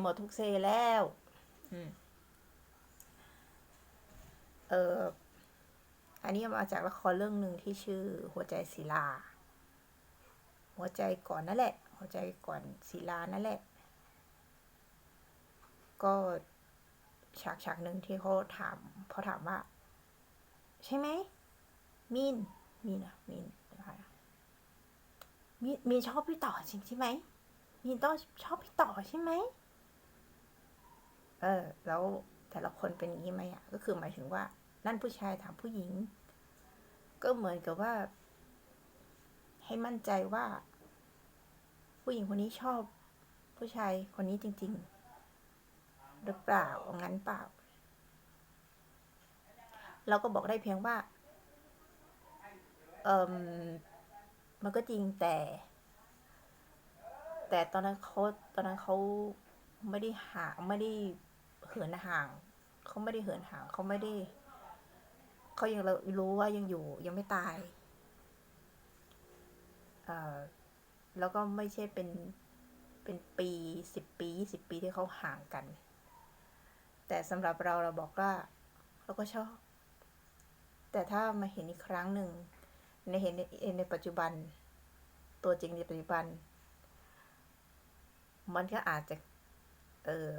หมดทุกเซแล้วอืมเอออันนี้มาจากละครเรื่องหนึ่งที่ชื่อหัวใจศิลา หัวใจก่อนนั่นแหละ หัวใจก่อนศิลานั่นแหละ ก็ฉากฉากหนึ่งที่เขาถามเขาถามว่า ใช่ไหมมีนมีนอะมีนนะคะมีนมีนชอบพี่ต่อจริงใช่ไหมมีนต้องชอบพี่ต่อใช่ไหม เออ แล้วแต่ละคนเป็นอย่างนี้ไหมอะ ก็คือหมายถึงว่า นั่นผู้ชายถามผู้หญิง ก็เหมือนกับว่า ให้มั่นใจว่า ผู้หญิงคนนี้ชอบ ผู้ชายคนนี้จริง ๆ หรือเปล่างั้นเปล่า เราก็บอกได้เพียงว่า เออมันก็จริงแต่ แต่ตอนนั้นเขาตอนนั้นเขาไม่ได้หาไม่ได้ เหินห่าง เขาไม่ได้เหินห่าง เขาไม่ได้ เขายังรู้ว่ายังอยู่ยังไม่ตายแล้วก็ไม่ใช่เป็นเป็นปีสิบปียี่สิบปีที่เขาห่างกัน แต่สำหรับเราเราบอกว่าเราก็ชอบ แต่ถ้ามาเห็นอีกครั้งหนึ่งในเห็นในในปัจจุบัน ตัวจริงในปัจจุบัน มันก็อาจจะ เออ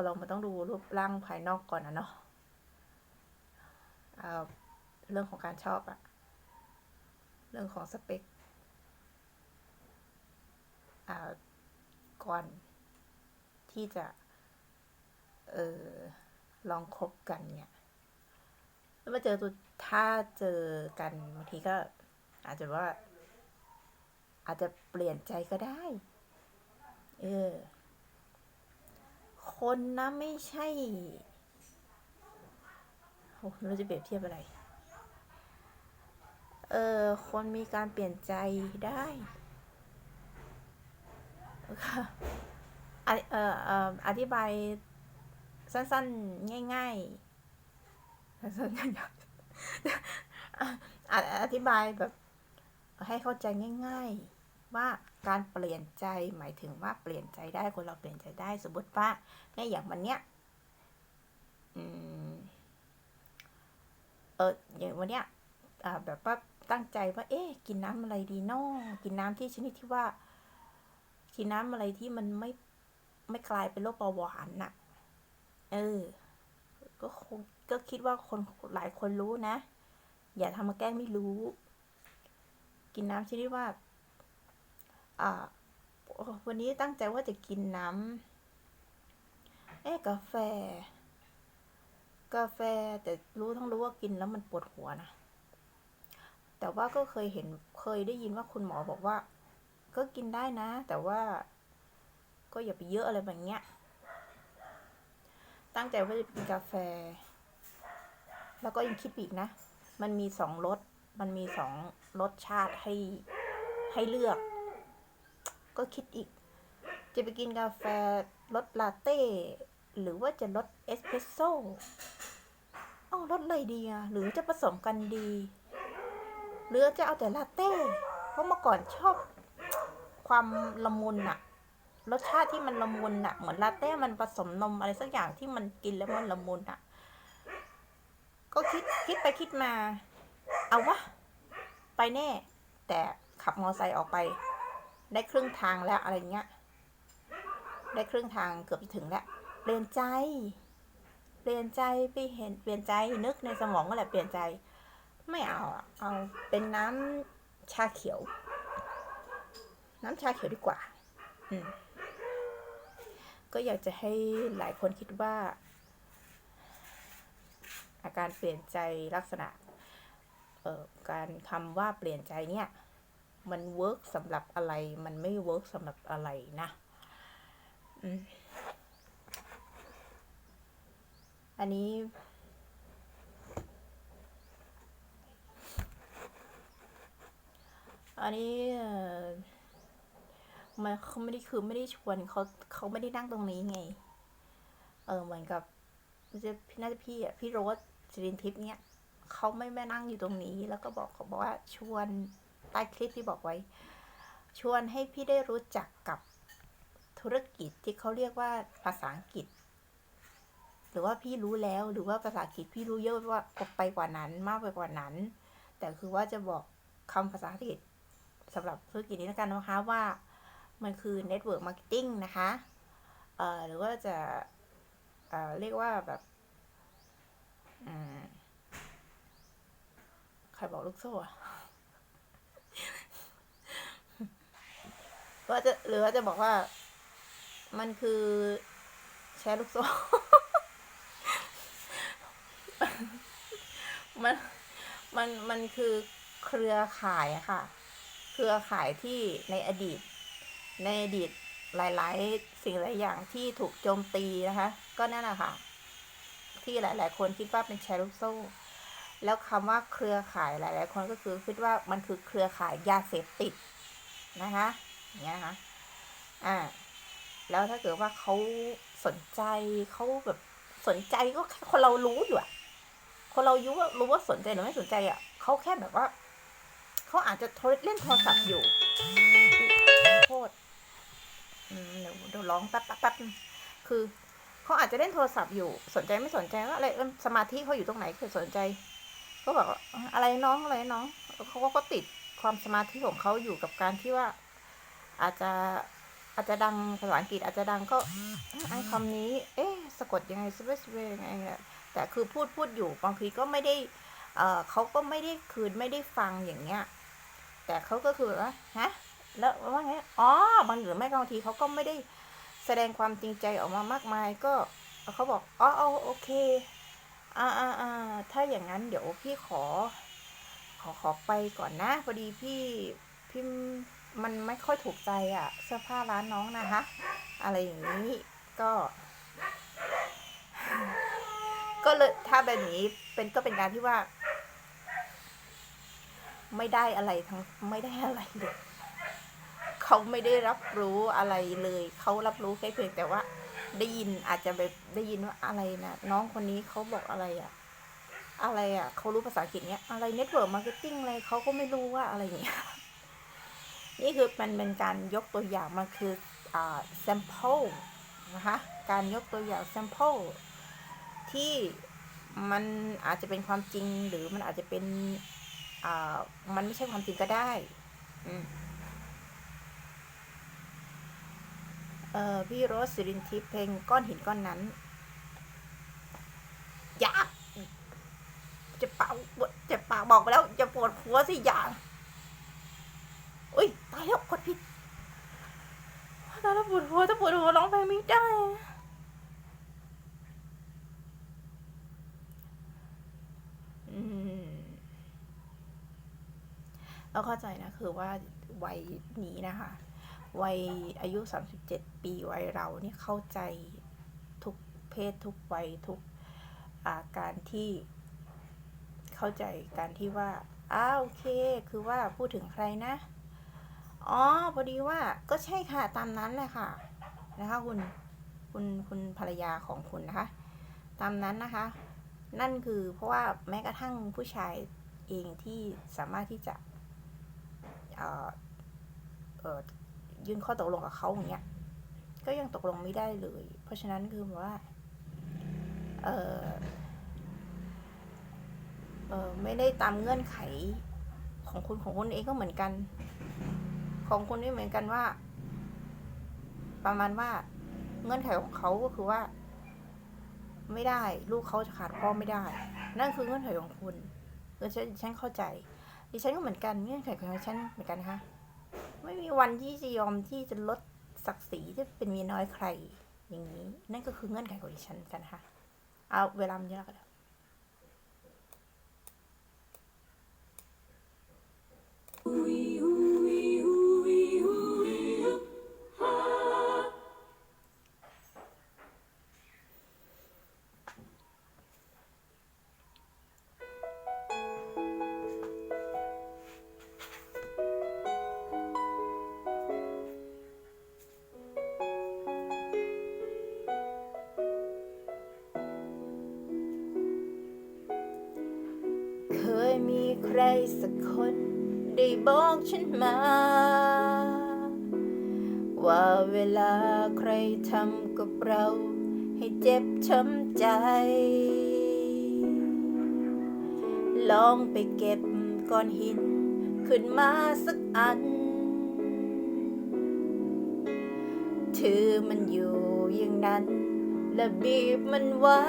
คนเรามันต้องดูรูปร่างภายนอกก่อนนะเนาะเรื่องของการชอบอะเรื่องของสเปคก่อนที่จะ เออลองคบกันเนี่ยแล้วมาเจอตัวถ้าเจอกันบางทีก็ อาจจะว่า อาจจะเปลี่ยนใจก็ได้ เออ คนนะไม่ใช่โอ้เราจะเปรียบเทียบอะไร เออ คนมีการเปลี่ยนใจได้ค่ะเออเอออธิบายสั้นๆ ง่ายๆสั้นๆอธิบายแบบให้เข้าใจง่าย ๆ ว่าการเปลี่ยนใจหมายถึงว่าเปลี่ยนใจได้คนเราเปลี่ยนใจได้สมมติว่าเนี่ยอย่างวันเนี้ยเอออย่างวันเนี้ยแบบว่าตั้งใจว่า เอ๊ะกินน้ำอะไรดีน้อกินน้ำที่ชนิดที่ว่า กินน้ำอะไรที่มันไม่ไม่กลายเป็นโรคเบาหวานน่ะ เออ ก็คงก็คิดว่าคนหลายคนรู้นะ อย่าทำมาแกล้งไม่รู้ กินน้ำชนิดว่า วันนี้ตั้งใจว่าจะกินน้ำเอ๊กาแฟ กาแฟแต่รู้ทั้งรู้ว่ากินแล้วมันปวดหัวนะ แต่ว่าก็เคยเห็นเคยได้ยินว่าคุณหมอบอกว่า ก็กินได้นะ แต่ว่า ก็อย่าไปเยอะอะไรแบบเนี้ย ตั้งใจว่าจะกินกาแฟ แล้วก็ยังคิดอีกนะ มันมีสองรส มันมีสองรสชาติให้ให้เลือก ก็คิดอีก จะไปกินกาแฟรสลาเต้ หรือว่าจะรสเอสเพรสโซ่เอ้ารสอะไรดีอะหรือจะผสมกันดี หรือจะเอาแต่ลาเต้ เพราะเมื่อก่อนชอบความละมุนอะรสชาติที่มันละมุนอะเหมือนลาเต้มันผสมนมอะไรสักอย่างที่มันกินแล้วมันละมุนอะก็คิดคิดไปคิดมา เอาวะ ไปแน่ แต่ขับมอไซค์ออกไป ได้ครึ่งทางแล้วอะไรเงี้ย ได้ครึ่งทางเกือบจะถึงแล้วเปลี่ยนใจ เปลี่ยนใจไปเห็นเปลี่ยนใจนึกในสมองก็แหละเปลี่ยนใจ ไม่เอาเอาเป็นน้ำชาเขียว น้ำชาเขียวดีกว่า อืมก็อยากจะให้หลายคนคิดว่า อาการเปลี่ยนใจลักษณะ เอ่อการคำว่าเปลี่ยนใจเนี่ย มันเวิร์กสำหรับอะไร มันไม่เวิร์กสำหรับอะไรนะอันนี้ อันนี้มันเขาไม่ได้คือไม่ได้ชวนเขาเขาไม่ได้นั่งตรงนี้ไง เออเหมือนกับจะน่าจะพี่อะพี่โรสสิรินทิพย์เนี่ยเขาไม่แม่นั่งอยู่ตรงนี้ แล้วก็บอกเขาบอกว่าชวน ใต้คลิปที่บอกไว้ ชวนให้พี่ได้รู้จักกับธุรกิจที่เขาเรียกว่าภาษาอังกฤษ หรือว่าพี่รู้แล้วหรือว่าภาษาอังกฤษพี่รู้เยอะว่าไปกว่านั้นมากไปกว่านั้น แต่คือว่าจะบอกคำภาษาอังกฤษสำหรับธุรกิจนี้แล้วกันนะคะว่ามันคือ network marketing นะคะเอ่อหรือว่าจะเอ่อเรียกว่าแบบอืมใครบอกลูกโซ่อะ ว่าจะหรือว่าจะบอกว่า มันคือแชร์ลูกโซ่ มัน มัน มันคือเครือข่ายค่ะ เครือข่ายที่ในอดีต ในอดีตหลาย ๆ สิ่งหลายอย่างที่ถูกโจมตีนะคะ ก็นั่นแหละค่ะ ที่หลาย ๆ คนคิดว่าเป็นแชร์ลูกโซ่ แล้วคำว่าเครือข่ายหลาย ๆ คนก็คือคิดว่ามันคือเครือข่ายยาเสพติดนะคะ อย่างเงี้ยนะคะอ่าแล้วถ้าเกิดว่าเขาสนใจเขาแบบสนใจก็แค่คนเรารู้อยู่อะคนเรารู้ว่ารู้ว่าสนใจหรือไม่สนใจอะเขาแค่แบบว่าเขาอาจจะโทรเล่นโทรศัพท์อยู่โทษเดี๋ยวเดี๋ยวร้องแป๊บแป๊บคือเขาอาจจะเล่นโทรศัพท์อยู่ สนใจไม่สนใจว่าอะไรเอิ่มสมาธิเขาอยู่ตรงไหนคือสนใจก็บอกอะไรน้องอะไรน้องเขาก็ติดความสมาธิของเขาอยู่กับการที่ว่า อาจจะอาจจะดังภาษาอังกฤษอาจจะดังก็ไอ้คำนี้ เอ๊ะสะกดยังไงสเปซเวยังไงแต่คือพูดพูดอยู่บางทีก็ไม่ได้เออเขาก็ไม่ได้คืนไม่ได้ฟังอย่างเงี้ย แต่เขาก็คือว่าฮะแล้วว่าไงอ๋อบางหรือไม่บางทีเขาก็ไม่ได้แสดงความจริงใจออกมามากมายก็เขาบอกอ๋อโอเคอ่าอ่าอ่าถ้าอย่างนั้นเดี๋ยวพี่ขอ ขอขอไปก่อนนะ พอดีพี่พี่มั มันไม่ค่อยถูกใจอะ่ะ เสื้อผ้าร้านน้องนะคะ อะไรอย่างนี้ก็ ก็เลยถ้าแบบนี้เป็นก็เป็นการที่ว่า ไม่ได้อะไรทั้งไม่ได้อะไรเลยเขาไม่ได้รับรู้อะไรเลยเขารับรู้แค่เพียงแต่ว่าได้ยินอาจจะแบบได้ยินว่าอะไรนะน้องคนนี้เขาบอกอะไรอะอะไรอะเขารู้ภาษาอังกฤษเนี้ยอะไรเน็ตเวิร์กมาร์เก็ตติ้งอะไรเขาก็ไม่รู้ว่าอะไรอย่างเงี้ย นี่คือมันเป็นการยกตัวอย่างมันคืออ sample นะคะการยกตัวอย่าง sample ที่มันอาจจะเป็นความจริงหรือมันอาจจะเป็นมันไม่ใช่ความจริงก็ได้อืเออพี่โรสสิรินทิพย์เพลงก้อนหินก้อนนั้นอยากจะเป่าจะปากบอกไปแล้วจะปวดหัวสิอย่าอุ้ย ตายแล้วกดผิดตายแล้วปวดหัวถ้าปวดหัวร้องเพลงไม่ได้อืมเราเข้าใจนะคือว่าวัยนี้นะคะ วัยอายุ 37 ปีวัยเราเนี่ยเข้าใจทุกเพศทุกวัยทุกอาการที่เข้าใจการที่ว่าอ้าวโอเค คือว่าพูดถึงใครนะ อ๋อพอดีว่าก็ใช่ค่ะตามนั้นแหละค่ะนะคะคุณคุณคุณภรรยาของคุณนะคะ ตามนั้นนะคะ นั่นคือเพราะว่าแม้กระทั่งผู้ชายเองที่สามารถที่จะเอ่อเอ่อยื่นข้อตกลงกับเขาอย่างเงี้ยก็ยังตกลงไม่ได้เลย เพราะฉะนั้นคือว่าเออเออไม่ได้ตามเงื่อนไขของคุณของคุณเองก็เหมือนกัน ของคุณนี่เหมือนกันว่า ประมาณว่าเงื่อนไขของเขาก็คือว่า ไม่ได้ ลูกเขาจะขาดพ่อไม่ได้ นั่นคือเงื่อนไขของคุณเออฉันฉันเข้าใจดิฉันก็เหมือนกันเงื่อนไขของฉันเหมือนกันนะคะไม่มีวันที่จะยอมที่จะลดศักดิ์ศรีที่เป็นเมียน้อยใคร อย่างนี้ นั่นก็คือเงื่อนไขของดิฉันกันค่ะ เอาเวลามันเยอะแล้วกัน มีใครสักคน ได้บอกฉันมา ว่าเวลาใครทำกับเรา ให้เจ็บช้ำใจ ลองไปเก็บก้อนหิน ขึ้นมาสักอัน ถือมันอยู่อย่างนั้น และบีบมันไว้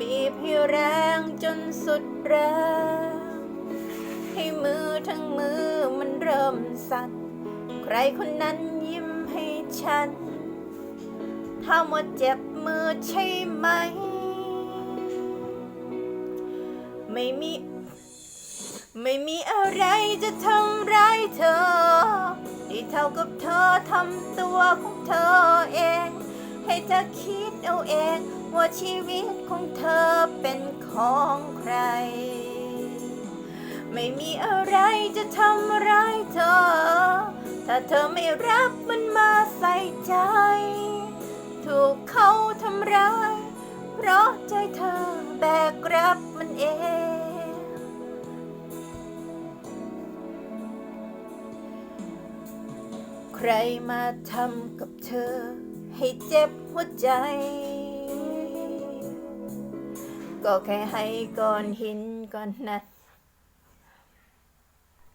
บีบให้แรงจนสุดแรง ให้มือทั้งมือมันเริ่มสั่น ใครคนนั้นยิ้มให้ฉันถามว่าเจ็บมือใช่ไหม ไม่มี ไม่มีอะไรจะทำร้ายเธอที่เท่ากับเธอทำตัวของเธอเอง ให้เธอคิดเอาเอง ว่าชีวิตของเธอเป็นของใคร ไม่มีอะไรจะทำร้ายเธอ ถ้าเธอไม่รับมันมาใส่ใจ ถูกเขาทำร้าย เพราะใจเธอแบกรับมันเองใครมาทำกับเธอ ให้เจ็บ หัวใจ ก็แค่ให้ก้อนหินก้อนนั้น